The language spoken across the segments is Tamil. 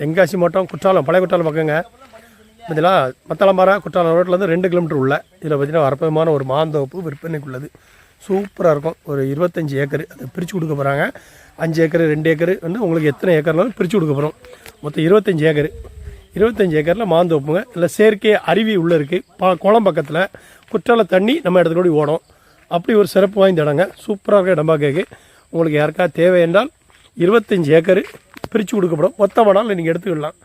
தென்காசி மாவட்டம் குற்றாலம் பழைய குற்றாலம் பக்கங்க. பார்த்தீங்களா மத்தளம்பாறை குற்றாலம் ரோட்லேருந்து ரெண்டு கிலோமீட்டர் உள்ள. இதில் பார்த்தீங்கன்னா அற்புதமான ஒரு மாந்தோப்பு விற்பனைக்குள்ளது. சூப்பராக இருக்கும். ஒரு இருபத்தஞ்சி ஏக்கர். அதை பிரித்து கொடுக்க போகிறாங்க அஞ்சு ஏக்கர் ரெண்டு ஏக்கர் வந்து உங்களுக்கு எத்தனை ஏக்கர்னாலும் பிரித்து கொடுக்க போகிறோம் மொத்தம் இருபத்தஞ்சி ஏக்கர். இருபத்தஞ்சி ஏக்கரில் மாந்தோப்புங்க. இல்லை செயற்கை அருவி உள்ளே இருக்குது பா குளம் பக்கத்தில் குற்றால தண்ணி நம்ம இடத்துல ஓடும். அப்படி ஒரு சிறப்பு வாய்ந்த இடங்க. சூப்பராக இருக்க இடமா கேக்கு உங்களுக்கு யாருக்கா தேவை என்றால் இருபத்தஞ்சி ஏக்கர் பிரித்து கொடுக்கப்படும் மொத்த வேணாலும் நீங்கள் எடுத்துக்கலாம்.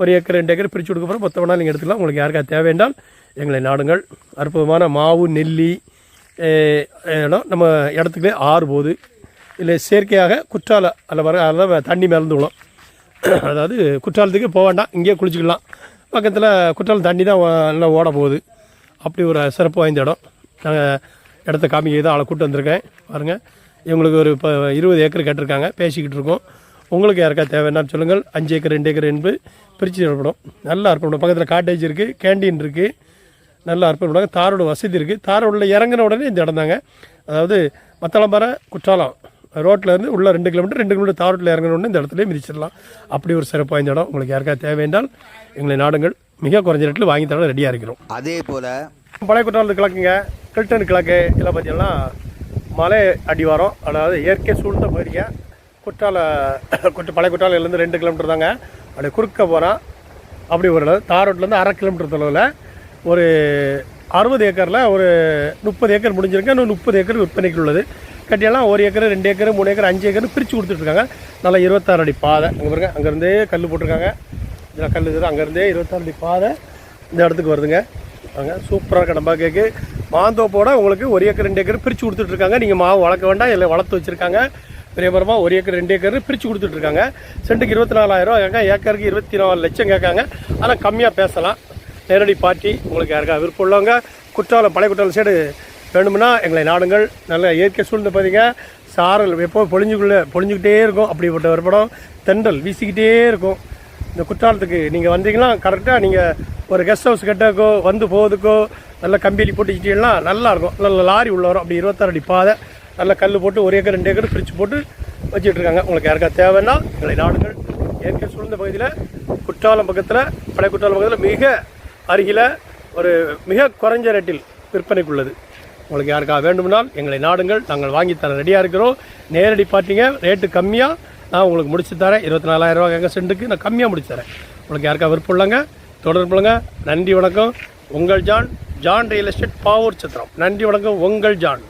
ஒரு ஏக்கர் ரெண்டு ஏக்கர் பிரித்து கொடுக்கப்படும் மொத்த வேணாலும் நீங்கள் எடுத்துக்கலாம். உங்களுக்கு யாருக்கா தேவையென்றால் எங்களை நாடுங்கள். அற்புதமான மாவு நெல்லி இடம் நம்ம இடத்துக்கு ஆறு போகுது இல்லை செயற்கையாக குற்றால அதில் வர அதில் தண்ணி மேலேருந்து விடும் அதாவது குற்றாலத்துக்கு போக வேண்டாம். இங்கேயே குளிச்சுக்கலாம். பக்கத்தில் குற்றாலம் தண்ணி தான் நல்லா ஓட போகுது. அப்படி ஒரு சிறப்பு வாய்ந்த இடம். நாங்கள் இடத்த காமிக்க தான் ஆளை கூட்டு வந்திருக்கேன். பாருங்கள் இவங்களுக்கு ஒரு இப்போ இருபது ஏக்கர் கேட்டிருக்காங்க. பேசிக்கிட்டு இருக்கோம். உங்களுக்கு யாருக்கா தேவைன்னா சொல்லுங்கள். அஞ்சு ஏக்கர் ரெண்டு ஏக்கர் என்பது பிரித்து ஏற்படும் நல்லா அர்ப்பணம் பக்கத்தில் காட்டேஜ் இருக்குது கேண்டீன் இருக்குது நல்லா அர்ப்பணம் தாரோட வசதி இருக்குது தாரோடில் இறங்கின உடனே இந்த இடம் தாங்க. அதாவது மத்தளம்பாறை குற்றாலம் ரோட்டில் இருந்து உள்ள ரெண்டு கிலோமீட்டர் ரெண்டு கிலோமீட்டர் தாரோட்டில் இறங்கின உடனே இந்த இடத்துல மிதிச்சிடலாம். அப்படி ஒரு சிறப்பு வாய்ந்த இடம். உங்களுக்கு யாருக்கா தேவை என்றால் எங்களை நாடுங்கள். மிக குறைஞ்ச ரேட்டில் வாங்கி தர ரெடியாக இருக்கிறோம். அதே போல பழைய குற்றாலத்து கிழக்குங்க. கில்டன் கிழக்கு இதெல்லாம் பார்த்தீங்கன்னா மலை அடிவாரம். அதாவது இயற்கை சூழ்ந்த பகுதிங்க. குற்றால குற்ற பழைய குற்றாலையிலேருந்து ரெண்டு கிலோமீட்டர் தாங்க. அப்படியே குறுக்க போகிறோம் அப்படி ஒரு தார் தாரோட்லேருந்து அரை கிலோமீட்டர் தொலைவில் ஒரு அறுபது ஏக்கரில் ஒரு முப்பது ஏக்கர் முடிஞ்சிருக்கு இன்னும் முப்பது ஏக்கர் விற்பனைக்கு உள்ளது. கட்டியெல்லாம் ஒரு ஏக்கர் ரெண்டு ஏக்கர் மூணு ஏக்கர் அஞ்சு ஏக்கர் பிரித்து கொடுத்துட்ருக்காங்க. நல்லா இருபத்தாறு அடி பாதை. அங்கே பாருங்க அங்கேருந்தே கல் போட்டிருக்காங்க. இதில் கல் இருக்குது அங்கேருந்தே இருபத்தாறு அடி பாதை இந்த இடத்துக்கு வருதுங்க. அங்கே சூப்பராக கடம்பா கேக்கு. மாந்தோப்போட உங்களுக்கு ஒரு ஏக்கர் ரெண்டு ஏக்கர் பிரித்து கொடுத்துட்ருக்காங்க. நீங்கள் மாவு வளர்க்க வேண்டாம் இல்லை வளர்த்து வச்சுருக்காங்க. பிரியபரமாக ஒரு ஏக்கர் ரெண்டு ஏக்கர் பிரித்து கொடுத்துட்ருக்காங்க சென்ட்டுக்கு இருபத்தி நாலாயிரம் கேட்காங்க ஏக்கருக்கு இருபத்தி நாலு லட்சம் கேட்காங்க. ஆனால் கம்மியாக பேசலாம். நேரடி பார்ட்டி உங்களுக்கு யாருக்கா விருப்பம் உள்ளவங்க குற்றாலம் பழைய குற்றாலம் சைடு வேணும்னா எங்களை நாடுங்கள். நல்ல இயற்கை சூழ்ந்து பார்த்தீங்க சாரல் எப்போ பொழிஞ்சுக்குள்ளே பொழிஞ்சுக்கிட்டே இருக்கும். அப்படிப்பட்ட ஒரு படம் தென்றல் வீசிக்கிட்டே இருக்கும். இந்த குற்றாலத்துக்கு நீங்கள் வந்தீங்கன்னா கரெக்டாக நீங்கள் ஒரு கெஸ்ட் ஹவுஸ் கட்டக்கோ வந்து போகிறதுக்கோ நல்ல கம்பியலி போட்டுக்கிட்டீங்கன்னா நல்லா இருக்கும். நல்ல லாரி உள்ள வரும். அப்படி இருபத்தாறு அடி பாதை. நல்ல கல் போட்டு ஒரு ஏக்கர் ரெண்டு ஏக்கர் பிரித்து போட்டு வச்சுட்டு இருக்காங்க உங்களுக்கு யாருக்கா தேவைன்னா எங்களை நாடுகள் இயற்கை சூழ்ந்த பகுதியில் குற்றாலம் பக்கத்தில் பழைய குற்றாலம் பக்கத்தில் மிக அருகில் ஒரு மிக குறைஞ்ச ரேட்டில் விற்பனைக்குள்ளது. உங்களுக்கு யாருக்கா வேண்டும்னால் எங்களை நாடுங்கள். நாங்கள் வாங்கி ரெடியாக இருக்கிறோம். நேரடி பார்த்தீங்க ரேட்டு கம்மியாக நான் உங்களுக்கு முடிச்சு தரேன். இருபத்தி நாலாயிரரூவா எங்கள் சென்ட்டுக்கு நான் கம்மியாக முடிச்சு தரேன். உங்களுக்கு யாருக்கா விருப்பம் இல்லைங்க தொடர்பு நன்றி வணக்கம். உங்கள் John John real estate Pavoorchatram. நன்றி வணக்கம். உங்கள் ஜான்.